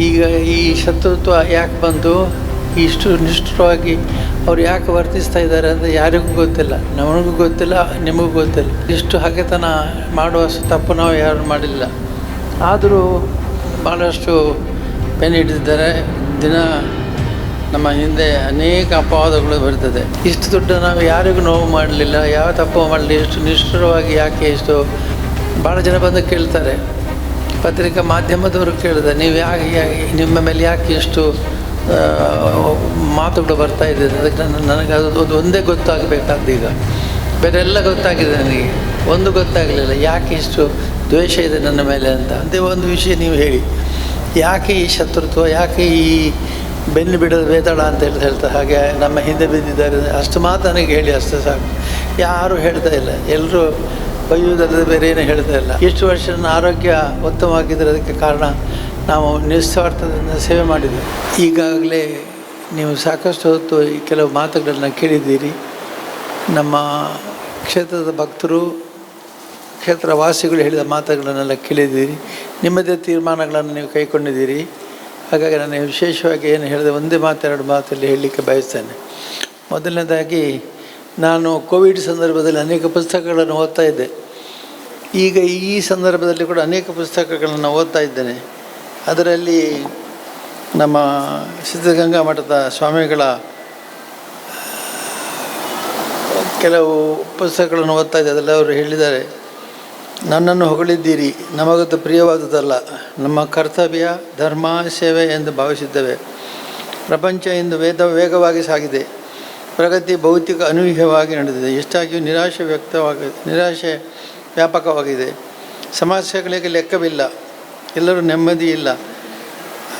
ಈಗ ಈ ಶತ್ರುತ್ವ ಯಾಕೆ ಬಂತು ಇಷ್ಟು ನಿಷ್ಠುರವಾಗಿ ಅವ್ರು ಯಾಕೆ ವರ್ತಿಸ್ತಾ ಇದ್ದಾರೆ ಅಂತ ಯಾರಿಗೂ ಗೊತ್ತಿಲ್ಲ, ನಮಗೂ ಗೊತ್ತಿಲ್ಲ, ನಿಮಗೂ ಗೊತ್ತಿಲ್ಲ. ಇಷ್ಟು ಹಗೆತನ ಮಾಡುವ ತಪ್ಪು ನಾವು ಯಾರು ಮಾಡಿಲ್ಲ. ಆದರೂ ಭಾಳಷ್ಟು ಬೆನ್ನು ಹಿಡಿದಿದ್ದಾರೆ. ದಿನ ನಮ್ಮ ಹಿಂದೆ ಅನೇಕ ಅಪವಾದಗಳು ಬರ್ತದೆ. ಇಷ್ಟು ದುಡ್ಡು ನಾವು ಯಾರಿಗೂ ನೋವು ಮಾಡಲಿಲ್ಲ, ಯಾವ ತಪ್ಪು ಮಾಡಲಿ ಇಷ್ಟು ನಿಷ್ಠುರವಾಗಿ ಯಾಕೆ ಇಷ್ಟು ಭಾಳ ಜನ ಬಂದು ಕೇಳ್ತಾರೆ. ಪತ್ರಿಕಾ ಮಾಧ್ಯಮದವರು ಕೇಳಿದೆ, ನೀವು ಯಾಕೆ ನಿಮ್ಮ ಮೇಲೆ ಯಾಕೆ ಇಷ್ಟು ಮಾತುಗಳು ಬರ್ತಾ ಇದೆ? ಅದಕ್ಕೆ ನನಗೆ ಅದು ಒಂದೇ ಗೊತ್ತಾಗಬೇಕಾದ ಈಗ. ಬೇರೆ ಎಲ್ಲ ಗೊತ್ತಾಗಿದೆ ನನಗೆ. ಒಂದು ಗೊತ್ತಾಗಲಿಲ್ಲ, ಯಾಕೆ ಇಷ್ಟು ದ್ವೇಷ ಇದೆ ನನ್ನ ಮೇಲೆ ಅಂತ? ಅದೇ ಒಂದು ವಿಷಯ ನೀವು ಹೇಳಿ. ಯಾಕೆ ಈ ಶತ್ರುತ್ವ, ಯಾಕೆ ಈ ಬೆನ್ನು ಬಿಡೋದು ಬೇತಾಳ ಅಂತ ಹೇಳಿ ಹೇಳ್ತಾರೆ ಹಾಗೆ ನಮ್ಮ ಹಿಂದೆ ಬಿದ್ದಿದ್ದಾರೆ. ಅಷ್ಟು ಮಾತು ನನಗೆ ಹೇಳಿ, ಅಷ್ಟೇ ಸಾಕು. ಯಾರೂ ಹೇಳ್ತಾ ಇಲ್ಲ. ಎಲ್ಲರೂ ಬೈಯುವುದಲ್ಲದೆ ಬೇರೆ ಏನು ಹೇಳ್ತಾ ಇಲ್ಲ. ಇಷ್ಟು ವರ್ಷ ನನ್ನ ಆರೋಗ್ಯ ಉತ್ತಮವಾಗಿದ್ದರೆ ಅದಕ್ಕೆ ಕಾರಣ ನಾವು ನಿಸ್ವಾರ್ಥದಿಂದ ಸೇವೆ ಮಾಡಿದ್ವಿ. ಈಗಾಗಲೇ ನೀವು ಸಾಕಷ್ಟು ಹೊತ್ತು ಈ ಕೆಲವು ಮಾತುಗಳನ್ನು ಕೇಳಿದ್ದೀರಿ. ನಮ್ಮ ಕ್ಷೇತ್ರದ ಭಕ್ತರು ಕ್ಷೇತ್ರ ವಾಸಿಗಳು ಹೇಳಿದ ಮಾತುಗಳನ್ನೆಲ್ಲ ಕೇಳಿದ್ದೀರಿ. ನಿಮ್ಮದೇ ತೀರ್ಮಾನಗಳನ್ನು ನೀವು ಕೈಗೊಂಡಿದ್ದೀರಿ ಹಾಗಾಗಿ ನಾನು ವಿಶೇಷವಾಗಿ ಏನು ಹೇಳಿದೆ ಒಂದೇ ಮಾತು, ಎರಡು ಮಾತಲ್ಲಿ ಹೇಳಲಿಕ್ಕೆ ಬಯಸ್ತೇನೆ. ಮೊದಲನೇದಾಗಿ, ನಾನು ಕೋವಿಡ್ ಸಂದರ್ಭದಲ್ಲಿ ಅನೇಕ ಪುಸ್ತಕಗಳನ್ನು ಓದ್ತಾ ಇದ್ದೆ. ಈಗ ಈ ಸಂದರ್ಭದಲ್ಲಿ ಕೂಡ ಅನೇಕ ಪುಸ್ತಕಗಳನ್ನು ಓದ್ತಾ ಇದ್ದೇನೆ. ಅದರಲ್ಲಿ ನಮ್ಮ ಸಿದ್ಧಗಂಗಾ ಮಠದ ಸ್ವಾಮಿಗಳ, ಕೆಲವು ಪುಸ್ತಕಗಳನ್ನು ಓದ್ತಾ ಇದ್ದೆ. ಅದೆಲ್ಲ ಅವರು ಹೇಳಿದ್ದಾರೆ, ನನ್ನನ್ನು ಹೊಗಳಿದ್ದೀರಿ, ನಮಗದು ಪ್ರಿಯವಾದುದಲ್ಲ. ನಮ್ಮ ಕರ್ತವ್ಯ, ಧರ್ಮ, ಸೇವೆ ಎಂದು ಭಾವಿಸಿದ್ದೇವೆ. ಪ್ರಪಂಚ ಇಂದು ವೇದ, ವೇಗವಾಗಿ ಸಾಗಿದೆ. ಪ್ರಗತಿ ಭೌತಿಕ ಅನೂಹ್ಯವಾಗಿ ನಡೆದಿದೆ. ಎಷ್ಟಾಗಿಯೂ ನಿರಾಶೆ ವ್ಯಕ್ತವಾಗಿದೆ ನಿರಾಶೆ ವ್ಯಾಪಕವಾಗಿದೆ. ಸಮಸ್ಯೆಗಳಿಗೆ ಲೆಕ್ಕವಿಲ್ಲ. ಎಲ್ಲರೂ ನೆಮ್ಮದಿ ಇಲ್ಲ.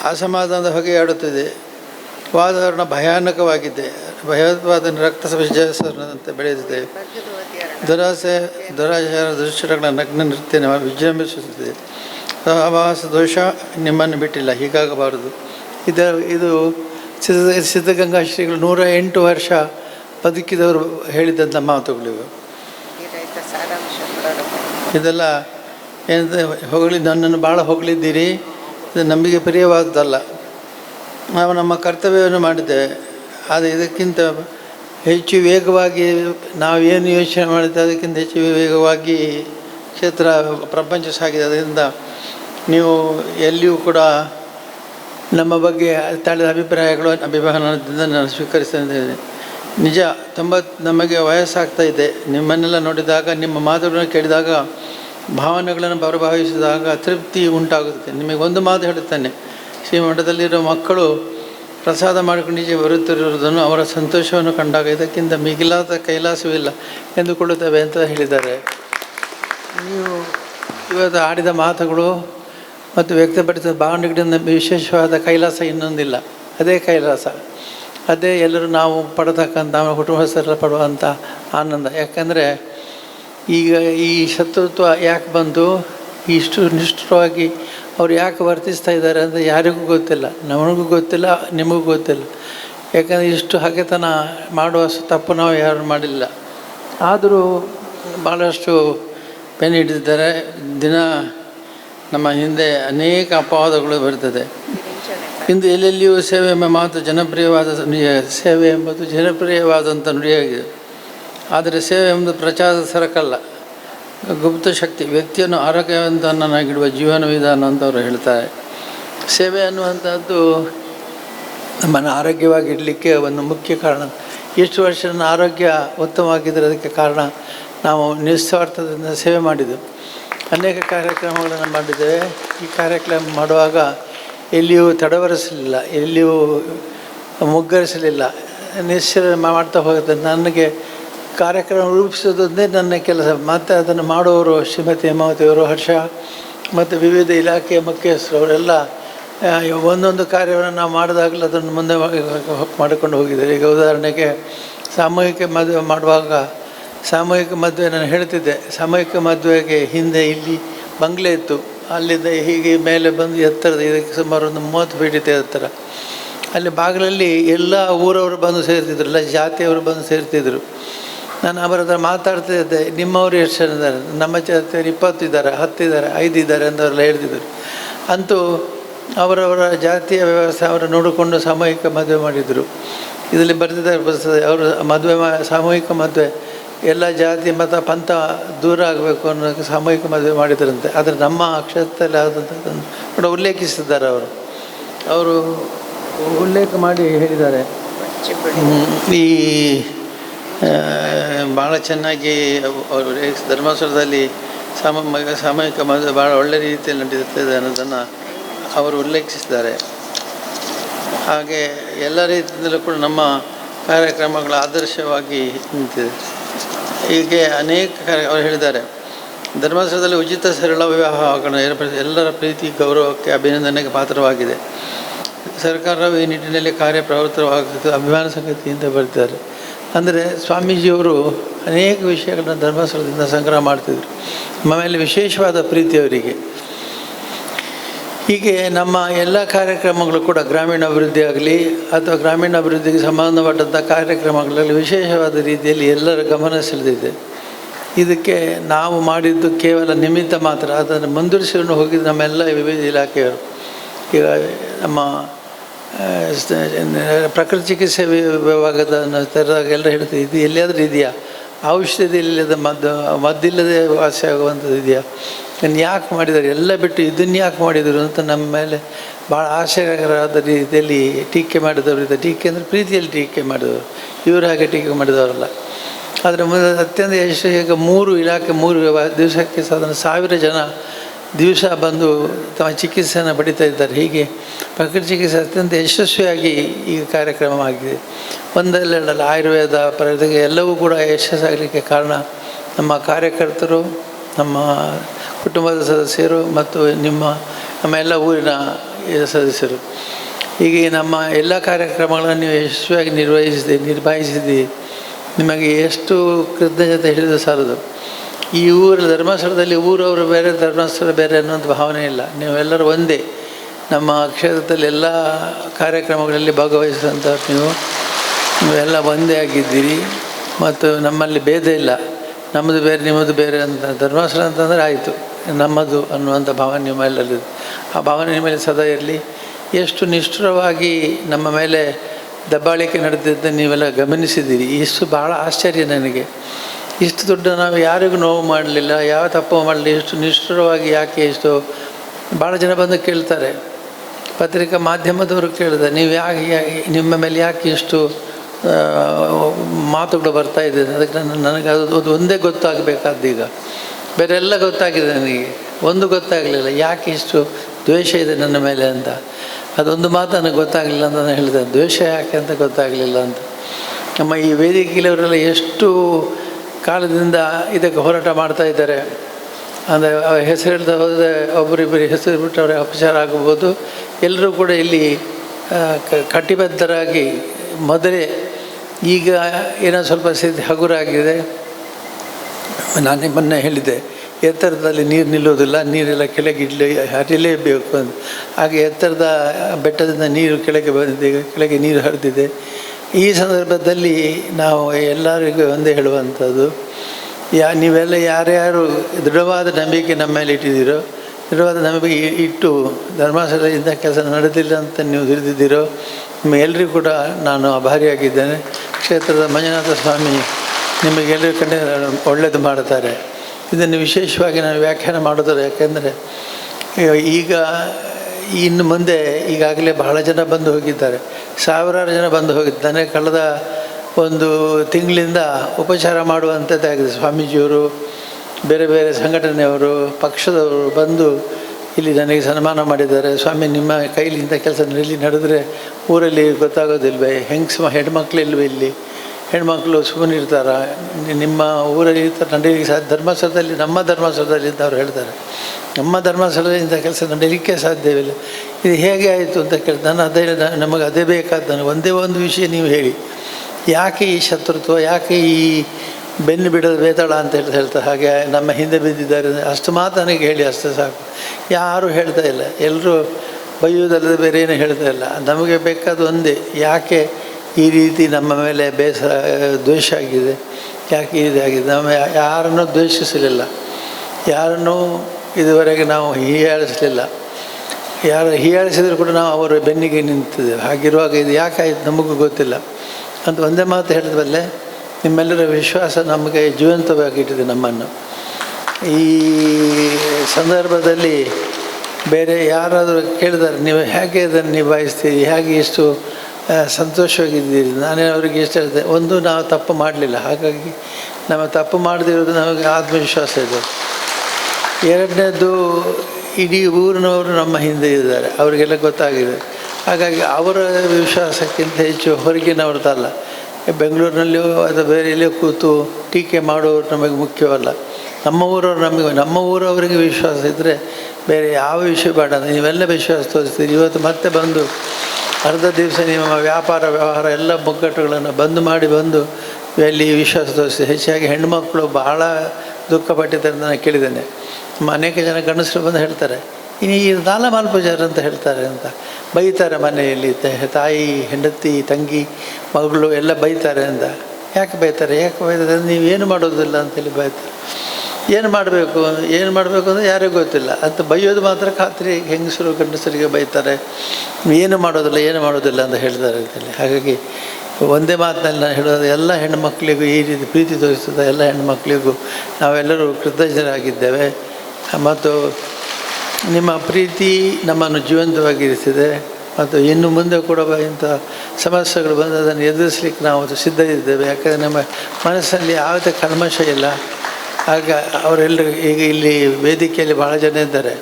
ಅಸಮಾಧಾನದ ಹೊಗೆಯಾಡುತ್ತಿದೆ ವಾತಾವರಣ ಭಯಾನಕವಾಗಿದೆ. ಭಯೋತ್ಪಾದನೆ, ರಕ್ತ ವಿಜಯಸರಂತೆ ಬೆಳೆದಿದೆ. ದುರಾಸೆ, ದುರಾಚಾರ ದುಶ್ಚಟಗಳ ನಗ್ನ ನೃತ್ಯ ವಿಜೃಂಭಿಸುತ್ತಿದೆ. ಆವಾಸ ದೋಷ ನಿಮ್ಮನ್ನು ಬಿಟ್ಟಿಲ್ಲ. ಹೀಗಾಗಬಾರದು. ಇದು ಇದು ಸಿದ್ಧ, ಸಿದ್ಧಗಂಗಾ ಶ್ರೀಗಳು ನೂರ ಎಂಟು ವರ್ಷ ಬದುಕಿದವರು ಹೇಳಿದಂಥ ಮಾತುಗಳಿವೆ. ಇದೆಲ್ಲ ಏನಂತ ಹೊಗಳಿ ನನ್ನನ್ನು ಭಾಳ ಹೊಗಳಿದ್ದೀರಿ. ಇದು ನಮಗೆ ಪ್ರಿಯವಾದದ್ದಲ್ಲ. ನಾವು ನಮ್ಮ ಕರ್ತವ್ಯವನ್ನು ಮಾಡಿದ್ದೇವೆ. ಆದರೆ ಇದಕ್ಕಿಂತ ಹೆಚ್ಚು ವೇಗವಾಗಿ ನಾವು ಏನು ಯೋಚನೆ ಮಾಡಿದ್ದೇವೆ ಅದಕ್ಕಿಂತ ಹೆಚ್ಚು ವೇಗವಾಗಿ ಕ್ಷೇತ್ರ ಪ್ರಪಂಚ ಸಾಗಿದೆ ಅದರಿಂದ ನೀವು ಎಲ್ಲಿಯೂ ಕೂಡ ನಮ್ಮ ಬಗ್ಗೆ ತಳೆದ ಅಭಿಪ್ರಾಯಗಳು, ಅಭಿಮಾನದಿಂದ ನಾನು ಸ್ವೀಕರಿಸಿದ್ದೇನೆ ನಿಜ ತುಂಬ ನಮಗೆ ವಯಸ್ಸಾಗ್ತಾ ಇದೆ. ನಿಮ್ಮನ್ನೆಲ್ಲ ನೋಡಿದಾಗ, ನಿಮ್ಮ ಮಾತುಗಳನ್ನು ಕೇಳಿದಾಗ, ಭಾವನೆಗಳನ್ನು ಬರಭಾವಿಸಿದಾಗ ತೃಪ್ತಿ ಉಂಟಾಗುತ್ತೆ. ನಿಮಗೆ ಒಂದು ಮಾತು ಹೇಳುತ್ತೇನೆ. ಶ್ರೀಮಠದಲ್ಲಿರೋ ಮಕ್ಕಳು ಪ್ರಸಾದ ಮಾಡಿಕೊಂಡು ನಿಜ ಬರುತ್ತಿರುವುದನ್ನು ಅವರ ಸಂತೋಷವನ್ನು ಕಂಡಾಗ ಇದಕ್ಕಿಂತ ಮಿಗಿಲಾದ ಕೈಲಾಸವಿಲ್ಲ ಎಂದುಕೊಳ್ಳುತ್ತವೆ ಅಂತ ಹೇಳಿದ್ದಾರೆ. ನೀವು ಇವತ್ತು ಆಡಿದ ಮಾತುಗಳು ಮತ್ತು ವ್ಯಕ್ತಪಡಿಸಿದ ಭಾವನೆಗಳಿಂದ ವಿಶೇಷವಾದ ಕೈಲಾಸ ಇನ್ನೊಂದಿಲ್ಲ. ಅದೇ ಕೈಲಾಸ. ಅದೇ ಎಲ್ಲರೂ ನಾವು ಪಡತಕ್ಕಂಥ ನಮ್ಮ ಕುಟುಂಬಸ್ಥರೆಲ್ಲ ಪಡುವಂಥ ಆನಂದ. ಯಾಕಂದರೆ ಈಗ ಈ ಶತ್ರುತ್ವ ಯಾಕೆ ಬಂತು? ಇಷ್ಟು ನಿಷ್ಠುರವಾಗಿ ಅವ್ರು ಯಾಕೆ ವರ್ತಿಸ್ತಾ ಇದ್ದಾರೆ ಅಂತ ಯಾರಿಗೂ ಗೊತ್ತಿಲ್ಲ. ನಮಗೂ ಗೊತ್ತಿಲ್ಲ, ನಿಮಗೂ ಗೊತ್ತಿಲ್ಲ. ಯಾಕಂದರೆ ಇಷ್ಟು ಹಗೆತನ ಮಾಡುವ ತಪ್ಪು ನಾವು ಯಾರು ಮಾಡಿಲ್ಲ. ಆದರೂ ಭಾಳಷ್ಟು ಬೆನ್ನು ಹಿಡಿದಿದ್ದಾರೆ. ದಿನ ನಮ್ಮ ಹಿಂದೆ ಅನೇಕ ಅಪವಾದಗಳು ಬರ್ತದೆ. ಇಂದು ಎಲ್ಲೆಲ್ಲಿಯೂ ಸೇವೆ ಎಂಬ ಮಾತು ಜನಪ್ರಿಯವಾದ ನುಡಿಯ ಸೇವೆ ಎಂಬುದು ಜನಪ್ರಿಯವಾದಂಥ ನುಡಿಯಾಗಿದೆ. ಆದರೆ ಸೇವೆ ಎಂಬುದು ಪ್ರಚಾರದ ಸರಕಲ್ಲ. ಗುಪ್ತ ಶಕ್ತಿ, ವ್ಯಕ್ತಿಯನ್ನು ಆರೋಗ್ಯವಂತನಾಗಿಡುವ ಜೀವನ ವಿಧಾನ ಅಂತ ಅವರು ಹೇಳ್ತಾರೆ. ಸೇವೆ ಅನ್ನುವಂಥದ್ದು ನಮ್ಮನ್ನು ಆರೋಗ್ಯವಾಗಿಡಲಿಕ್ಕೆ ಒಂದು ಮುಖ್ಯ ಕಾರಣ. ಎಷ್ಟು ವರ್ಷ ನನ್ನ ಆರೋಗ್ಯ ಉತ್ತಮವಾಗಿದ್ದರೆ ಅದಕ್ಕೆ ಕಾರಣ ನಾವು ನಿಸ್ವಾರ್ಥದಿಂದ ಸೇವೆ ಮಾಡಿದ್ದೆವು ಅನೇಕ ಕಾರ್ಯಕ್ರಮಗಳನ್ನು ಮಾಡಿದ್ದೇವೆ. ಈ ಕಾರ್ಯಕ್ರಮ ಮಾಡುವಾಗ ಎಲ್ಲಿಯೂ ತಡವರಿಸಲಿಲ್ಲ, ಎಲ್ಲಿಯೂ ಮುಗ್ಗರಿಸಲಿಲ್ಲ. ನಿಶ್ಚಯ ಮಾಡ್ತಾ ಹೋಗುತ್ತೆ ನನಗೆ ಕಾರ್ಯಕ್ರಮ ರೂಪಿಸೋದೊಂದೇ ನನ್ನ ಕೆಲಸ. ಮತ್ತು ಅದನ್ನು ಮಾಡುವವರು ಶ್ರೀಮತಿ ಹೇಮಾವತಿಯವರು ಹರ್ಷ, ಮತ್ತು ವಿವಿಧ ಇಲಾಖೆಯ ಮುಖ್ಯಸ್ಥರು ಅವರೆಲ್ಲ ಒಂದೊಂದು ಕಾರ್ಯವನ್ನು ನಾವು ಮಾಡಿದಾಗಲೂ ಅದನ್ನು ಮುಂದೆ ಮಾಡಿಕೊಂಡು ಹೋಗಿದ್ದಾರೆ. ಈಗ ಉದಾಹರಣೆಗೆ ಸಾಮೂಹಿಕ ಮದುವೆ ಮಾಡುವಾಗ ಸಾಮೂಹಿಕ ಮದುವೆ ನಾನು ಹೇಳ್ತಿದ್ದೆ. ಸಾಮೂಹಿಕ ಮದುವೆಗೆ ಹಿಂದೆ ಇಲ್ಲಿ ಬಂಗ್ಲೆ ಇತ್ತು. ಅಲ್ಲಿಂದ ಹೀಗೆ ಮೇಲೆ ಬಂದು ಎತ್ತರದ, ಇದಕ್ಕೆ ಸುಮಾರು ಒಂದು ಮೂವತ್ತು ಫೀಟ್ ಇದೆ ಎತ್ತರ. ಅಲ್ಲಿ ಬಾಗಿಲಲ್ಲಿ ಎಲ್ಲ ಊರವರು ಬಂದು ಸೇರ್ತಿದ್ರು, ಎಲ್ಲ ಜಾತಿಯವರು ಬಂದು ಸೇರ್ತಿದ್ರು. ನಾನು ಅವರ ಹತ್ರ ಮಾತಾಡ್ತಾ ಇದ್ದೆ, ನಿಮ್ಮವರು ಎಷ್ಟು ಜನ ಇದ್ದಾರೆ? ನಮ್ಮ ಜಾತಿಯವರು ಇಪ್ಪತ್ತು ಇದ್ದಾರೆ, ಹತ್ತು ಇದ್ದಾರೆ, ಐದು ಇದ್ದಾರೆ ಅಂತ ಅವರೆಲ್ಲ ಹೇಳ್ತಿದ್ರು. ಅಂತೂ ಅವರವರ ಜಾತಿಯ ವ್ಯವಸ್ಥೆ ಅವರು ನೋಡಿಕೊಂಡು ಸಾಮೂಹಿಕ ಮದುವೆ ಮಾಡಿದರು. ಇದರಲ್ಲಿ ಬರೆದಿದ್ದಾರೆ ಬರ್ತದೆ ಅವರು ಮದುವೆ ಸಾಮೂಹಿಕ ಮದುವೆ. ಎಲ್ಲ ಜಾತಿ, ಮತ, ಪಂಥ ದೂರ ಆಗಬೇಕು ಅನ್ನೋದಕ್ಕೆ ಸಾಮೂಹಿಕ ಮದುವೆ ಮಾಡಿದರಂತೆ. ಆದರೆ ನಮ್ಮ ಅಕ್ಷರದಲ್ಲಿ ಆದಂಥದ್ದನ್ನು ಕೂಡ ಉಲ್ಲೇಖಿಸಿದ್ದಾರೆ ಅವರು. ಅವರು ಉಲ್ಲೇಖ ಮಾಡಿ ಹೇಳಿದ್ದಾರೆ. ಈ ಭಾಳ ಚೆನ್ನಾಗಿ ಅವರು ಧರ್ಮಸ್ಥಳದಲ್ಲಿ ಸಾಮ, ಸಾಮೂಹಿಕ ಮದುವೆ ಭಾಳ ಒಳ್ಳೆ ರೀತಿಯಲ್ಲಿ ನಡೀತದೆ ಅನ್ನೋದನ್ನು ಅವರು ಉಲ್ಲೇಖಿಸಿದ್ದಾರೆ. ಹಾಗೆ ಎಲ್ಲ ರೀತಿಯಲ್ಲೂ ಕೂಡ ನಮ್ಮ ಕಾರ್ಯಕ್ರಮಗಳು ಆದರ್ಶವಾಗಿ ನಿಂತಿದೆ. ಹೀಗೆ ಅನೇಕ ಅವರು ಹೇಳಿದ್ದಾರೆ. ಧರ್ಮಸ್ಥಳದಲ್ಲಿ ಉಚಿತ ಸರಳ ವಿವಾಹ ಆಗೋಣ ಎಲ್ಲರ ಪ್ರೀತಿ, ಗೌರವಕ್ಕೆ ಅಭಿನಂದನೆಗೆ ಪಾತ್ರವಾಗಿದೆ. ಸರ್ಕಾರವು ಈ ನಿಟ್ಟಿನಲ್ಲಿ ಕಾರ್ಯಪ್ರವೃತ್ತವಾಗುತ್ತದೆ ಅಭಿಮಾನ ಸಂಗತಿ ಅಂತ ಬರ್ತಾರೆ ಅಂದರೆ ಸ್ವಾಮೀಜಿಯವರು ಅನೇಕ ವಿಷಯಗಳನ್ನ ಧರ್ಮಸ್ಥಳದಿಂದ ಸಂಗ್ರಹ ಮಾಡ್ತಿದ್ರು. ಮನೆಯಲ್ಲಿ ವಿಶೇಷವಾದ ಪ್ರೀತಿ ಅವರಿಗೆ. ಹೀಗೆ ನಮ್ಮ ಎಲ್ಲ ಕಾರ್ಯಕ್ರಮಗಳು ಕೂಡ ಗ್ರಾಮೀಣ ಅಭಿವೃದ್ಧಿ ಅಥವಾ ಗ್ರಾಮೀಣ ಅಭಿವೃದ್ಧಿಗೆ ಸಂಬಂಧಪಟ್ಟಂಥ ಕಾರ್ಯಕ್ರಮಗಳಲ್ಲಿ ವಿಶೇಷವಾದ ರೀತಿಯಲ್ಲಿ ಎಲ್ಲರ ಗಮನ ಸೆಳೆದಿದೆ. ಇದಕ್ಕೆ ನಾವು ಮಾಡಿದ್ದು ಕೇವಲ ನಿಮಿತ್ತ ಮಾತ್ರ, ಅದನ್ನು ಮುಂದುವರಿಸಿಕೊಂಡು ಹೋಗಿದ್ದು ನಮ್ಮೆಲ್ಲ ವಿವಿಧ ಇಲಾಖೆಯವರು. ಈಗ ನಮ್ಮ ಪ್ರಕೃತಿ ಚಿಕಿತ್ಸೆ ವಿಭಾಗದ ತೆರೆದಾಗ ಎಲ್ಲ ಹೇಳ್ತೀವಿ ಇದು ಎಲ್ಲಿಯಾದರೂ ಇದೆಯಾ? ಔಷಧಿ ಇಲ್ಲದ ಮದ್ದು, ಮದ್ದಿಲ್ಲದೆ ವಾಸಿ ಆಗುವಂಥದ್ದು ಇದೆಯಾ? ಇದನ್ನು ಯಾಕೆ ಮಾಡಿದ್ದಾರೆ? ಎಲ್ಲ ಬಿಟ್ಟು ಇದನ್ನು ಯಾಕೆ ಮಾಡಿದರು ಅಂತ ನಮ್ಮ ಮೇಲೆ ಭಾಳ ಆಶ್ಚರ್ಯಕರವಾದ ರೀತಿಯಲ್ಲಿ ಟೀಕೆ ಮಾಡಿದವರು ಟೀಕೆ ಅಂದರೆ ಪ್ರೀತಿಯಲ್ಲಿ ಟೀಕೆ ಮಾಡಿದವರು. ಇವರು ಹಾಗೆ ಟೀಕೆ ಮಾಡಿದವರಲ್ಲ. ಆದರೆ ಮುಂದೆ ಅತ್ಯಂತ ಯಶಸ್ವಿ ಈಗ ಮೂರು ಇಲಾಖೆ, ಮೂರು ದಿವಸಕ್ಕೆ ಸಾಧಾರಣ ಸಾವಿರ ಜನ ದಿವಸ ಬಂದು ತಮ್ಮ ಚಿಕಿತ್ಸೆಯನ್ನು ಪಡಿತಾ ಇದ್ದಾರೆ. ಹೀಗೆ ಪ್ರಕೃತಿ ಚಿಕಿತ್ಸೆ ಅತ್ಯಂತ ಯಶಸ್ವಿಯಾಗಿ ಈ ಕಾರ್ಯಕ್ರಮವಾಗಿದೆ ಒಂದಲ್ಲೆರಡಲ್ಲ ಆಯುರ್ವೇದ ಪ್ರಗತಿಗೆ ಎಲ್ಲವೂ ಕೂಡ ಯಶಸ್ಸಾಗಲಿಕ್ಕೆ ಕಾರಣ ನಮ್ಮ ಕಾರ್ಯಕರ್ತರು, ನಮ್ಮ ಕುಟುಂಬದ ಸದಸ್ಯರು ಮತ್ತು ನಿಮ್ಮ, ನಮ್ಮ ಎಲ್ಲ ಊರಿನ ಸದಸ್ಯರು. ಹೀಗೆ ನಮ್ಮ ಎಲ್ಲ ಕಾರ್ಯಕ್ರಮಗಳನ್ನು ನೀವು ಯಶಸ್ವಿಯಾಗಿ ನಿರ್ವಹಿಸಿದೆ ನಿರ್ವಹಿಸಿದ್ದೀರಿ. ನಿಮಗೆ ಎಷ್ಟು ಕೃತಜ್ಞತೆ ಹೇಳಿದ್ರು ಸಾಲದು. ಈ ಊರು ಧರ್ಮಸ್ಥಳದಲ್ಲಿ ಊರವರು ಬೇರೆ ಧರ್ಮಸ್ಥಳ ಬೇರೆ ಅನ್ನೋದು ಭಾವನೆ ಇಲ್ಲ. ನೀವೆಲ್ಲರೂ ಒಂದೇ. ನಮ್ಮ ಕ್ಷೇತ್ರದಲ್ಲಿ ಎಲ್ಲ ಕಾರ್ಯಕ್ರಮಗಳಲ್ಲಿ ಭಾಗವಹಿಸಿದಂಥ ನೀವು, ನೀವೆಲ್ಲ ಒಂದೇ ಆಗಿದ್ದೀರಿ. ಮತ್ತು ನಮ್ಮಲ್ಲಿ ಭೇದ ಇಲ್ಲ. ನಮ್ಮದು ಬೇರೆ, ನಿಮ್ಮದು ಬೇರೆ ಅಂತ. ಧರ್ಮಸ್ಥಳ ಅಂತಂದರೆ ಆಯಿತು. ನಮ್ಮದು ಅನ್ನುವಂಥ ಭಾವನೆ ನಿಮ್ಮಲ್ಲಲ್ಲಿದೆ ಆ ಭಾವನೆ ನಿಮ್ಮಲ್ಲಿ ಸದಾ ಇರಲಿ. ಎಷ್ಟು ನಿಷ್ಠುರವಾಗಿ ನಮ್ಮ ಮೇಲೆ ದಬ್ಬಾಳಿಕೆ ನಡೆದಿದ್ದ ನೀವೆಲ್ಲ ಗಮನಿಸಿದ್ದೀರಿ. ಇಷ್ಟು ಭಾಳ ಆಶ್ಚರ್ಯ ನನಗೆ. ಇಷ್ಟು ದೊಡ್ಡ ನಾವು ಯಾರಿಗೂ ನೋವು ಮಾಡಲಿಲ್ಲ, ಯಾವ ತಪ್ಪು ಮಾಡಲಿಲ್ಲ ಇಷ್ಟು ನಿಷ್ಠುರವಾಗಿ ಯಾಕೆ ಇಷ್ಟು? ಭಾಳ ಜನ ಬಂದು ಕೇಳ್ತಾರೆ. ಪತ್ರಿಕಾ ಮಾಧ್ಯಮದವರು ಕೇಳಿದೆ, ನೀವು ಯಾಕೆ ನಿಮ್ಮ ಮೇಲೆ ಯಾಕೆ ಇಷ್ಟು ಮಾತುಗಳು ಬರ್ತಾ ಇದೆ? ಅದಕ್ಕೆ ನನ್ನ, ನನಗೆ ಅದು ಅದು ಒಂದೇ ಗೊತ್ತಾಗಬೇಕಾದ್ದು ಈಗ. ಬೇರೆ ಎಲ್ಲ ಗೊತ್ತಾಗಿದೆ ನನಗೆ. ಒಂದು ಗೊತ್ತಾಗಲಿಲ್ಲ, ಯಾಕೆ ಇಷ್ಟು ದ್ವೇಷ ಇದೆ ನನ್ನ ಮೇಲೆ ಅಂತ? ಅದೊಂದು ಮಾತು ನನಗೆ ಗೊತ್ತಾಗಲಿಲ್ಲ ಅಂತ ನಾನು ಹೇಳಿದೆ. ದ್ವೇಷ ಯಾಕೆ ಅಂತ ಗೊತ್ತಾಗಲಿಲ್ಲ ಅಂತ. ನಮ್ಮ ಈ ವೇದಿಕೆಯವರೆಲ್ಲ ಎಷ್ಟು ಕಾಲದಿಂದ ಇದಕ್ಕೆ ಹೋರಾಟ ಮಾಡ್ತಾ ಇದ್ದಾರೆ. ಅಂದರೆ ಹೆಸರು ಹೇಳ್ತಾ ಹೋದರೆ ಒಬ್ಬರಿಬ್ಬರು ಹೆಸರು ಬಿಟ್ಟು ಅವರ ಅಪಚಾರ ಆಗಬಹುದು. ಎಲ್ಲರೂ ಕೂಡ ಇಲ್ಲಿ ಕಟಿಬದ್ಧರಾಗಿ ಮೊದಲೇ ಈಗ ಏನೋ ಸ್ವಲ್ಪ ಸ್ಥಿತಿ ಹಗುರಾಗಿದೆ. ನಾನು ಮೊನ್ನೆ ಹೇಳಿದ್ದೆ, ಎತ್ತರದಲ್ಲಿ ನೀರು ನಿಲ್ಲೋದಿಲ್ಲ ನೀರೆಲ್ಲ ಕೆಳಗೆ ಇಡ್ಲಿ ಹರಿಲೇಬೇಕು ಅಂತ. ಹಾಗೆ ಎತ್ತರದ ಬೆಟ್ಟದಿಂದ ನೀರು ಕೆಳಗೆ ಬಂದಿದೆ, ಕೆಳಗೆ ನೀರು ಹರಿದಿದೆ. ಈ ಸಂದರ್ಭದಲ್ಲಿ ನಾವು ಎಲ್ಲರಿಗೂ ಒಂದೇ ಹೇಳುವಂಥದ್ದು, ಯಾ, ನೀವೆಲ್ಲ ಯಾರ್ಯಾರು ದೃಢವಾದ ನಂಬಿಕೆ ನಮ್ಮ ಮೇಲೆ ಇಟ್ಟಿದ್ದೀರೋ, ದೃಢವಾದ ನಂಬಿಕೆ ಇಟ್ಟು ಧರ್ಮಸ್ಥಳದಿಂದ ಕೆಲಸ ನಡೆದಿಲ್ಲ ಅಂತ ನೀವು ತಿಳಿದಿದ್ದೀರೋ ನಿಮಗೆಲ್ಲರಿಗೂ ಕೂಡ ನಾನು ಆಭಾರಿಯಾಗಿದ್ದೇನೆ. ಕ್ಷೇತ್ರದ ಮಂಜುನಾಥ ಸ್ವಾಮಿ ನಿಮಗೆಲ್ಲರಿಗೂ ಕಂಡ ಒಳ್ಳೆಯದು ಮಾಡುತ್ತಾರೆ. ಇದನ್ನು ವಿಶೇಷವಾಗಿ ನಾನು ವ್ಯಾಖ್ಯಾನ ಮಾಡೋದು ಯಾಕೆಂದರೆ ಈಗ ಇನ್ನು ಮುಂದೆ ಈಗಾಗಲೇ ಬಹಳ ಜನ ಬಂದು ಹೋಗಿದ್ದಾರೆ. ಸಾವಿರಾರು ಜನ ಬಂದು ಹೋಗಿದ್ದಾರೆ. ಕಳೆದ ಒಂದು ತಿಂಗಳಿಂದ ಉಪಚಾರ ಮಾಡುವಂಥದ್ದಾಗಿದೆ ಸ್ವಾಮೀಜಿಯವರು, ಬೇರೆ ಬೇರೆ ಸಂಘಟನೆಯವರು, ಪಕ್ಷದವರು ಬಂದು ಇಲ್ಲಿ ನನಗೆ ಸನ್ಮಾನ ಮಾಡಿದ್ದಾರೆ. ಸ್ವಾಮಿ, ನಿಮ್ಮ ಕೈಲಿಂದ ಕೆಲಸ ಇಲ್ಲಿ ನಡೆದರೆ ಊರಲ್ಲಿ ಗೊತ್ತಾಗೋದಿಲ್ವೇ? ಹೆಂಗ್ಸ್ ಹೆಣ್ಮಕ್ಳು ಇಲ್ವೇ ಇಲ್ಲಿ? ಹೆಣ್ಮಕ್ಳು ಸುಮ್ಮನೆ ನಿಮ್ಮ ಊರಲ್ಲಿ ಇರ್ತಾರೆ ನಡೀಲಿಕ್ಕೆ ಸಾಧ್ಯ ಧರ್ಮಸ್ಥಳದಲ್ಲಿ, ನಮ್ಮ ಧರ್ಮಸ್ಥಳದಲ್ಲಿ ಅವ್ರು ಹೇಳ್ತಾರೆ. ನಮ್ಮ ಧರ್ಮಸ್ಥಳದಲ್ಲಿ ಇಂಥ ಕೆಲಸ ನಡೀಲಿಕ್ಕೆ ಸಾಧ್ಯವಿಲ್ಲ ಇದು ಹೇಗೆ ಆಯಿತು ಅಂತ ಕೇಳಿ ನಾನು ಅದೇ, ನಮಗೆ ಅದೇ ಬೇಕಾದ ನನಗೆ ಒಂದೇ ಒಂದು ವಿಷಯ ನೀವು ಹೇಳಿ. ಯಾಕೆ ಈ ಶತ್ರುತ್ವ, ಯಾಕೆ ಈ ಬೆನ್ನು ಬಿಡೋದು ಬೇತಾಳ ಅಂತ ಹೇಳಿ ಹೇಳ್ತಾರೆ ಹಾಗೆ ನಮ್ಮ ಹಿಂದೆ ಬಿದ್ದಿದ್ದಾರೆ. ಅಷ್ಟು ಮಾತು ನನಗೆ ಹೇಳಿ, ಅಷ್ಟೇ ಸಾಕು. ಯಾರೂ ಹೇಳ್ತಾ ಇಲ್ಲ. ಎಲ್ಲರೂ ಬೈಯೋದಲ್ಲದೆ ಬೇರೆ ಏನೂ ಹೇಳ್ತಾ ಇಲ್ಲ. ನಮಗೆ ಬೇಕಾದ ಒಂದೇ, ಯಾಕೆ ಈ ರೀತಿ ನಮ್ಮ ಮೇಲೆ ಬೇಸರ, ದ್ವೇಷ ಆಗಿದೆ. ಯಾಕೆ ಆಗಿದೆ? ನಮ್ಮ ಯಾರನ್ನು ದ್ವೇಷಿಸಲಿಲ್ಲ. ಯಾರನ್ನೂ ಇದುವರೆಗೆ ನಾವು ಹೀಯಾಳಿಸಲಿಲ್ಲ. ಯಾರು ಹೀಯಾಳಿಸಿದ್ರು ಕೂಡ ನಾವು ಅವರ ಬೆನ್ನಿಗೆ ನಿಂತಿದ್ದೇವೆ. ಹಾಗಿರುವಾಗ ಇದು ಯಾಕಾಯ್ತು ನಮಗೂ ಗೊತ್ತಿಲ್ಲ. ಅಂತ ಒಂದೇ ಮಾತು ಹೇಳಿದ್ವಲ್ಲೇ ನಿಮ್ಮೆಲ್ಲರ ವಿಶ್ವಾಸ ನಮಗೆ ಜೀವಂತವಾಗಿಟ್ಟಿದೆ ನಮ್ಮನ್ನು. ಈ ಸಂದರ್ಭದಲ್ಲಿ ಬೇರೆ ಯಾರಾದರೂ ಕೇಳಿದಾರೆ ನೀವು ಹೇಗೆ ಇದನ್ನು ನಿಭಾಯಿಸ್ತೀರಿ? ಹೇಗೆ ಇಷ್ಟು ಸಂತೋಷವಾಗಿದ್ದೀರಿ. ನಾನೇ ಅವರಿಗೆ ಎಷ್ಟು ಹೇಳಿದೆ, ಒಂದು ನಾವು ತಪ್ಪು ಮಾಡಲಿಲ್ಲ. ಹಾಗಾಗಿ ನಮ್ಮ ತಪ್ಪು ಮಾಡದಿರೋದು ನಮಗೆ ಆತ್ಮವಿಶ್ವಾಸ ಇದೆ. ಎರಡನೇದು ಇಡೀ ಊರಿನವರು ನಮ್ಮ ಹಿಂದೆ ಇದ್ದಾರೆ. ಅವರಿಗೆಲ್ಲ ಗೊತ್ತಾಗಿದೆ. ಹಾಗಾಗಿ ಅವರ ವಿಶ್ವಾಸಕ್ಕಿಂತ ಹೆಚ್ಚು ಹೊರಗಿನವ್ರದ್ದಲ್ಲ. ಬೆಂಗಳೂರಿನಲ್ಲಿಯೋ ಅಥವಾ ಬೇರೆ ಕೂತು ಟೀಕೆ ಮಾಡೋರು ನಮಗೆ ಮುಖ್ಯವಲ್ಲ. ನಮ್ಮ ಊರವ್ರು ನಮಗೆ, ನಮ್ಮ ಊರವರಿಗೆ ವಿಶ್ವಾಸ ಇದ್ದರೆ ಬೇರೆ ಯಾವ ವಿಷಯ ಬೇಡ. ನೀವೆಲ್ಲ ವಿಶ್ವಾಸ ತೋರಿಸ್ತೀರಿ. ಇವತ್ತು ಮತ್ತೆ ಬಂದು ಅರ್ಧ ದಿವಸ ನಿಮ್ಮ ವ್ಯಾಪಾರ, ವ್ಯವಹಾರ ಎಲ್ಲ ಮುಗ್ಗಟ್ಟುಗಳನ್ನು ಬಂದ್ ಮಾಡಿ ಬಂದು ಅಲ್ಲಿ ವಿಶ್ವಾಸ ತೋರಿಸಿ ಹೆಚ್ಚಾಗಿ ಹೆಣ್ಮಕ್ಳು ಬಹಳ ದುಃಖಪಟ್ಟಿದ್ದಾರೆ ಅಂತ ನಾನು ಕೇಳಿದ್ದೇನೆ. ನಮ್ಮ ಅನೇಕ ಜನ ಗಂಡಸರು ಬಂದು ಹೇಳ್ತಾರೆ, ಇನ್ನು ಈ ನಾಲ ಮಾಲ್ಪೂಜಾರ್ ಅಂತ ಹೇಳ್ತಾರೆ ಅಂತ. ಬೈತಾರೆ ಮನೆಯಲ್ಲಿ ತಾಯಿ, ಹೆಂಡತಿ, ತಂಗಿ, ಮಗಳು ಎಲ್ಲ ಬೈತಾರೆ ಅಂತ. ಯಾಕೆ ಬೈತಾರೆ? ಯಾಕೆ ಬೈತಾರೆ? ನೀವೇನು ಮಾಡೋದಿಲ್ಲ ಅಂತೇಳಿ ಬೈತಾರೆ. ಏನು ಮಾಡಬೇಕು ಏನು ಮಾಡಬೇಕು ಅಂದರೆ ಯಾರಿಗೂ ಗೊತ್ತಿಲ್ಲ. ಅಂತ ಬೈಯೋದು ಮಾತ್ರ ಖಾತ್ರಿ, ಹೆಂಗಸರು, ಗಂಡಸರಿಗೆ ಬೈತಾರೆ. ಏನು ಮಾಡೋದಿಲ್ಲ ಏನು ಮಾಡೋದಿಲ್ಲ ಅಂತ ಹೇಳ್ತಾರೆ ಹಾಗಾಗಿ ಒಂದೇ ಮಾತಿನಲ್ಲಿ ನಾನು ಹೇಳೋದು, ಎಲ್ಲ ಹೆಣ್ಣುಮಕ್ಕಳಿಗೂ ಈ ರೀತಿ ಪ್ರೀತಿ ತೋರಿಸಿದ ಎಲ್ಲ ಹೆಣ್ಣುಮಕ್ಕಳಿಗೂ ನಾವೆಲ್ಲರೂ ಕೃತಜ್ಞರಾಗಿದ್ದೇವೆ. ಮತ್ತು ನಿಮ್ಮ ಪ್ರೀತಿ ನಮ್ಮನ್ನು ಜೀವಂತವಾಗಿರಿಸಿದೆ. ಮತ್ತು ಇನ್ನು ಮುಂದೆ ಕೂಡ ಇಂಥ ಸಮಸ್ಯೆಗಳು ಬಂದು ಅದನ್ನು ಎದುರಿಸಲಿಕ್ಕೆ ನಾವು ಸಿದ್ಧ ಇದ್ದೇವೆ ಯಾಕಂದರೆ ನಮ್ಮ ಮನಸ್ಸಲ್ಲಿ ಯಾವುದೇ ಕಲ್ಮಶ ಇಲ್ಲ ಆಗ ಅವರೆಲ್ಲರೂ ಈಗ ಇಲ್ಲಿ ವೇದಿಕೆಯಲ್ಲಿ ಭಾಳ ಜನ ಇದ್ದಾರೆ.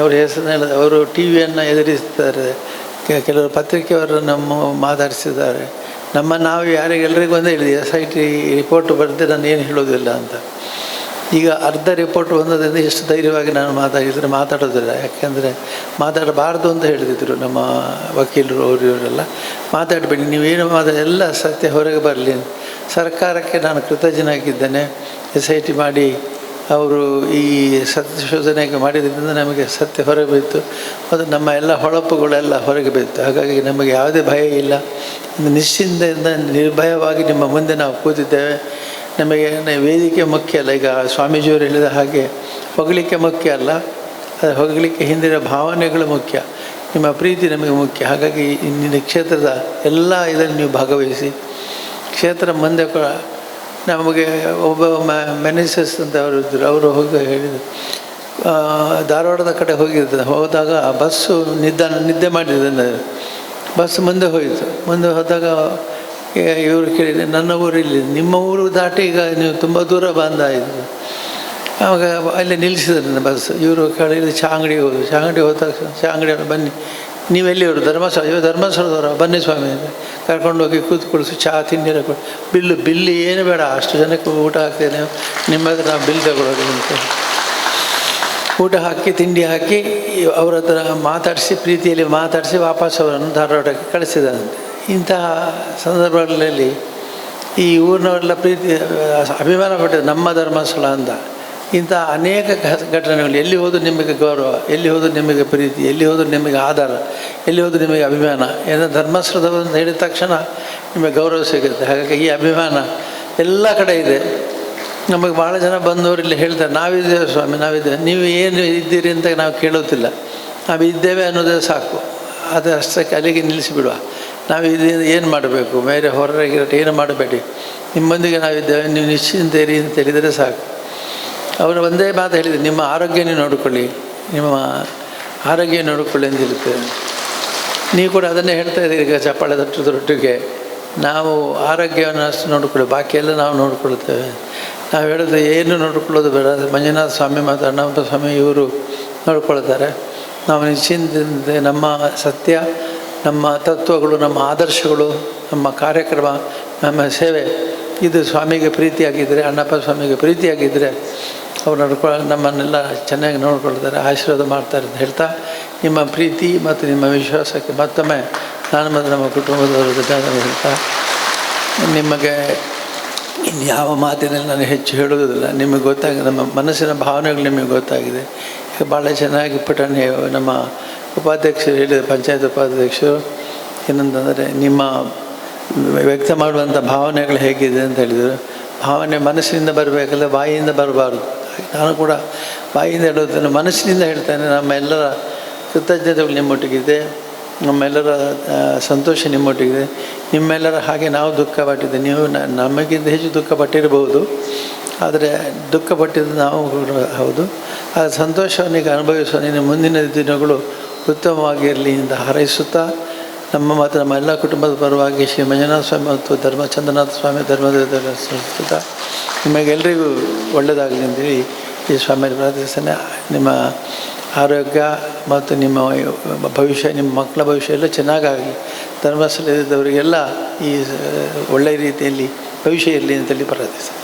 ಅವ್ರ ಹೆಸರನ್ನ ಅವರು ಟಿ ವಿಯನ್ನು ಎದುರಿಸ್ತಾರೆ. ಕೆಲವರು ಪತ್ರಿಕೆಯವರು ನಮ್ಮ ಮಾತಾಡಿಸಿದ್ದಾರೆ. ನಮ್ಮ ನಾವು ಯಾರಿಗೆಲ್ಲರಿಗೂ ಒಂದೇ ಹೇಳಿದೆ, ಎಸ್ ಐ ಟಿ ರಿಪೋರ್ಟ್ ಬರೆದೇ ನಾನು ಏನು ಹೇಳೋದಿಲ್ಲ ಅಂತ. ಈಗ ಅರ್ಧ ರಿಪೋರ್ಟ್ ಬಂದದಿಂದ ಎಷ್ಟು ಧೈರ್ಯವಾಗಿ ನಾನು ಮಾತಾಡಿದರೆ, ಮಾತಾಡೋದಿಲ್ಲ. ಯಾಕೆಂದರೆ ಮಾತಾಡಬಾರ್ದು ಅಂತ ಹೇಳಿದ್ರು ನಮ್ಮ ವಕೀಲರು ಅವರು ಇವರೆಲ್ಲ ಮಾತಾಡಬೇಡಿ, ನೀವೇನು ಮಾತಾಡಿ, ಎಲ್ಲ ಸತ್ಯ ಹೊರಗೆ ಬರಲಿ ಸರ್ಕಾರಕ್ಕೆ ನಾನು ಕೃತಜ್ಞನಾಗಿದ್ದೇನೆ. ಎಸ್ ಐ ಟಿ ಮಾಡಿ ಅವರು ಈ ಸತ್ಯಶೋಧನೆಗೆ ಮಾಡಿದ್ದರಿಂದ ನಮಗೆ ಸತ್ಯ ಹೊರಗೆ ಬಿತ್ತು ಮತ್ತು ನಮ್ಮ ಎಲ್ಲ ಹೊಳಪುಗಳೆಲ್ಲ ಹೊರಗೆ ಬಿತ್ತು ಹಾಗಾಗಿ ನಮಗೆ ಯಾವುದೇ ಭಯ ಇಲ್ಲ. ನಿಶ್ಚಿಂತೆಯಿಂದ ನಿರ್ಭಯವಾಗಿ ನಿಮ್ಮ ಮುಂದೆ ನಾವು ಕೂತಿದ್ದೇವೆ. ನಮಗೆ ವೇದಿಕೆ ಮುಖ್ಯ ಅಲ್ಲ. ಈಗ ಸ್ವಾಮೀಜಿಯವರು ಹೇಳಿದ ಹಾಗೆ ಹೊಗಳಿಕೆ ಮುಖ್ಯ ಅಲ್ಲ. ಅದು ಹೊಗಳಿಕೆ ಹಿಂದಿನ ಭಾವನೆಗಳು ಮುಖ್ಯ. ನಿಮ್ಮ ಪ್ರೀತಿ ನಮಗೆ ಮುಖ್ಯ. ಹಾಗಾಗಿ ಇಂದಿನ ಕ್ಷೇತ್ರದ ಎಲ್ಲ ಇದನ್ನು ನೀವು ಭಾಗವಹಿಸಿ. ಕ್ಷೇತ್ರ ಮುಂದೆ ಕೂಡ ನಮಗೆ ಒಬ್ಬ ಮ್ಯಾನೇಜರ್ಸ್ ಅಂತ ಅವರು ಇದ್ದರು ಅವರು ಹೋಗಿ ಹೇಳಿದರು. ಧಾರವಾಡದ ಕಡೆ ಹೋಗಿದ್ದೆ. ಹೋದಾಗ ಬಸ್ಸು ನಿದ್ದೆ ನಿದ್ದೆ ಮಾಡಿದ್ದೆ ಬಸ್ ಮುಂದೆ ಹೋಯಿತು. ಮುಂದೆ ಹೋದಾಗ ಇವರು ಕೇಳಿದೆ ನನ್ನ ಊರಿಲ್ಲಿ ನಿಮ್ಮ ಊರು ದಾಟಿ ಈಗ ನೀವು ತುಂಬ ದೂರ ಬಂದಾಯಿತು ಆವಾಗ ಅಲ್ಲಿ ನಿಲ್ಲಿಸಿದ್ರು ನನ್ನ ಬಸ್ ಇವರು ಕೇಳಿದ್ರು ಚಾ ಅಂಗಡಿಗೆ ಹೋದ್ರು ಚಾ ಅಂಗಡಿ ಹೋದ ತಕ್ಷಣ ಅಂಗಡಿಯವರು ಬನ್ನಿ. ನೀವೆಲ್ಲಿಯವರು ಧರ್ಮಸ್ಥಳ ಇವರು ಧರ್ಮಸ್ಥಳದವರು? ಬನ್ನಿ ಸ್ವಾಮಿ. ಕರ್ಕೊಂಡು ಹೋಗಿ ಕೂತ್ಕೊಳಿಸಿ. ಚಹಾ ತಿಂಡಿ ಕೊಡು ಬಿಲ್ಲು ಬಿಲ್ಲು ಏನು ಬೇಡ. ಅಷ್ಟು ಜನಕ್ಕೆ ಊಟ ಹಾಕ್ತೇನೆ. ನಿಮ್ಮ ಹತ್ರ ನಾವು ಬಿಲ್ ತಗೊಳ್ಳೋದು ಅಂತ. ಊಟ ಹಾಕಿ, ತಿಂಡಿ ಹಾಕಿ, ಅವ್ರ ಹತ್ರ ಮಾತಾಡಿಸಿ, ಪ್ರೀತಿಯಲ್ಲಿ ಮಾತಾಡಿಸಿ ವಾಪಸ್ ಅವರನ್ನು ಧಾರವಾಡಕ್ಕೆ ಕಳಿಸಿದಂತೆ ಇಂತಹ ಸಂದರ್ಭಗಳಲ್ಲಿ ಈ ಊರಿನವರೆಲ್ಲ ಪ್ರೀತಿ, ಅಭಿಮಾನ ಪಟ್ಟಿದ್ದು ನಮ್ಮ ಧರ್ಮಸ್ಥಳ ಅಂತ. ಇಂಥ ಅನೇಕ ಘಟನೆಗಳು. ಎಲ್ಲಿ ಹೋದರೂ ನಿಮಗೆ ಗೌರವ, ಎಲ್ಲಿ ಹೋದರೂ ನಿಮಗೆ ಪ್ರೀತಿ, ಎಲ್ಲಿ ಹೋದರೂ ನಿಮಗೆ ಆಧಾರ, ಎಲ್ಲಿ ಹೋದರೂ ನಿಮಗೆ ಅಭಿಮಾನ. ಏನೋ ಧರ್ಮಸ್ಥಳದವರು ಅಂತ ಹೇಳಿದ ತಕ್ಷಣ ನಿಮಗೆ ಗೌರವ ಸಿಗುತ್ತೆ. ಹಾಗಾಗಿ ಈ ಅಭಿಮಾನ ಎಲ್ಲ ಕಡೆ ಇದೆ. ನಮಗೆ ಭಾಳ ಜನ ಬಂದವರು ಇಲ್ಲಿ ಹೇಳ್ತಾರೆ, ನಾವಿದ್ದೇವೆ ಸ್ವಾಮಿ, ನಾವಿದ್ದೇವೆ. ನೀವು ಏನು ಇದ್ದೀರಿ ಅಂತ ನಾವು ಕೇಳೋದಿಲ್ಲ. ನಾವು ಇದ್ದೇವೆ ಅನ್ನೋದೇ ಸಾಕು. ಅದು ಅಷ್ಟಕ್ಕೆ ಅಲ್ಲಿಗೆ ನಿಲ್ಲಿಸಿಬಿಡುವ. ನಾವು ಇದು ಏನು ಮಾಡಬೇಕು? ಬೇರೆ ಹೊರಗೆ ಏನು ಮಾಡಬೇಡಿ? ನಿಮ್ಮೊಂದಿಗೆ ನಾವಿದ್ದೇವೆ. ನೀವು ನಿಶ್ಚಿಂತ ಇರಿ ಅಂತ ಹೇಳಿದರೆ ಸಾಕು. ಅವರು ಒಂದೇ ಮಾತು ಹೇಳಿದ್ರು ನಿಮ್ಮ ಆರೋಗ್ಯನೇ ನೋಡಿಕೊಳ್ಳಿ, ನಿಮ್ಮ ಆರೋಗ್ಯ ನೋಡಿಕೊಳ್ಳಿ ಹೇಳ್ತೇವೆ ನೀವು ಕೂಡ ಅದನ್ನೇ ಹೇಳ್ತಾ ಇದ್ದೀರಿ, ಈಗ ಚಪ್ಪಾಳೆ ತಟ್ಟುದರೊಟ್ಟಿಗೆ. ನಾವು ಆರೋಗ್ಯವನ್ನು ಅಷ್ಟು ನೋಡಿಕೊಳ್ಳಿ ಬಾಕಿ ಎಲ್ಲ ನಾವು ನೋಡಿಕೊಳ್ತೇವೆ ನಾವು ಹೇಳೋದು, ಏನು ನೋಡಿಕೊಳ್ಳೋದು ಬೇಡ, ಮಂಜುನಾಥ ಸ್ವಾಮಿ ಮತ್ತು ಅಣ್ಣಪ್ಪ ಸ್ವಾಮಿ ಇವರು ನೋಡ್ಕೊಳ್ತಾರೆ. ನಾವು ನಿಶ್ಚಿಂತೆ ನಮ್ಮ ಸತ್ಯ, ನಮ್ಮ ತತ್ವಗಳು, ನಮ್ಮ ಆದರ್ಶಗಳು, ನಮ್ಮ ಕಾರ್ಯಕ್ರಮ, ನಮ್ಮ ಸೇವೆ, ಇದು ಸ್ವಾಮಿಗೆ ಪ್ರೀತಿಯಾಗಿದ್ದರೆ, ಅಣ್ಣಪ್ಪ ಸ್ವಾಮಿಗೆ ಪ್ರೀತಿಯಾಗಿದ್ದರೆ ಅವ್ರು ನಡ್ಕೊ, ನಮ್ಮನ್ನೆಲ್ಲ ಚೆನ್ನಾಗಿ ನೋಡ್ಕೊಳ್ತಾರೆ, ಆಶೀರ್ವಾದ ಮಾಡ್ತಾರೆ ಅಂತ ಹೇಳ್ತಾ, ನಿಮ್ಮ ಪ್ರೀತಿ ಮತ್ತು ನಿಮ್ಮ ವಿಶ್ವಾಸಕ್ಕೆ ಮತ್ತೊಮ್ಮೆ ನಾನು ಮತ್ತು ನಮ್ಮ ಕುಟುಂಬದವರು ಧನ್ಯವಾದ ಹೇಳ್ತಾ, ನಿಮಗೆ ಇನ್ಯಾವ ಮಾತಿನಲ್ಲಿ ನಾನು ಹೆಚ್ಚು ಹೇಳುವುದಿಲ್ಲ, ನಿಮಗೆ ಗೊತ್ತಾಗಿದೆ ನಮ್ಮ ಮನಸ್ಸಿನ ಭಾವನೆಗಳು ನಿಮಗೆ ಗೊತ್ತಾಗಿದೆ. ಭಾಳ ಚೆನ್ನಾಗಿ ಪುಟಣಿ ನಮ್ಮ ಉಪಾಧ್ಯಕ್ಷರು ಹೇಳಿದ, ಪಂಚಾಯತ್ ಉಪಾಧ್ಯಕ್ಷರು ಏನಂತಂದರೆ, ನಿಮ್ಮ ವ್ಯಕ್ತ ಮಾಡುವಂಥ ಭಾವನೆಗಳು ಹೇಗಿದೆ ಅಂತ ಹೇಳಿದರು. ಭಾವನೆ ಮನಸ್ಸಿನಿಂದ ಬರಬೇಕಲ್ಲ ಬಾಯಿಯಿಂದ ಬರಬಾರ್ದು. ನಾನು ಕೂಡ ಬಾಯಿಂದ ಹೇಳುತ್ತೇನೆ ಮನಸ್ಸಿನಿಂದ ಹೇಳ್ತೇನೆ, ನಮ್ಮೆಲ್ಲರ ಕೃತಜ್ಞತೆಗಳು ನಿಮ್ಮೊಟ್ಟಿಗಿದೆ, ನಮ್ಮೆಲ್ಲರ ಸಂತೋಷ ನಿಮ್ಮೊಟ್ಟಿಗಿದೆ, ನಿಮ್ಮೆಲ್ಲರ ಹಾಗೆ ನಾವು ದುಃಖ ಪಟ್ಟಿದ್ದೆ ನೀವು ನಮಗಿಂತ ಹೆಚ್ಚು ದುಃಖ ಪಟ್ಟಿರಬಹುದು ಆದರೆ ದುಃಖ ಪಟ್ಟಿದ್ದು ನಾವು ಹೌದು. ಆ ಸಂತೋಷವನ್ನೀಗ ಅನುಭವಿಸುವ ನಿನ್ನ ಮುಂದಿನ ದಿನಗಳು ಉತ್ತಮವಾಗಿರಲಿ ಎಂದು ಹಾರೈಸುತ್ತಾ ನಮ್ಮ ಮಾತ್ರ ನಮ್ಮ ಎಲ್ಲ ಕುಟುಂಬದ ಪರವಾಗಿ ಶ್ರೀ ಮಂಜುನಾಥ ಸ್ವಾಮಿ ಮತ್ತು ಧರ್ಮಚಂದ್ರನಾಥ ಸ್ವಾಮಿ ಧರ್ಮದೇವರ ಸಂಸ್ಕೃತ ನಿಮಗೆಲ್ಲರಿಗೂ ಒಳ್ಳೆಯದಾಗಲಿ ಅಂತೇಳಿ ಈ ಸ್ವಾಮಿಯಲ್ಲಿ ಪ್ರಾರ್ಥಿಸ್ತೇನೆ. ನಿಮ್ಮ ಆರೋಗ್ಯ ಮತ್ತು ನಿಮ್ಮ ಭವಿಷ್ಯ, ನಿಮ್ಮ ಮಕ್ಕಳ ಭವಿಷ್ಯ ಎಲ್ಲ ಚೆನ್ನಾಗಾಗಲಿ ಧರ್ಮಸ್ಥಳದವರಿಗೆಲ್ಲ ಈ ಒಳ್ಳೆಯ ರೀತಿಯಲ್ಲಿ ಭವಿಷ್ಯ ಇರಲಿ ಅಂತೇಳಿ ಪ್ರಾರ್ಥಿಸ್ತೇನೆ.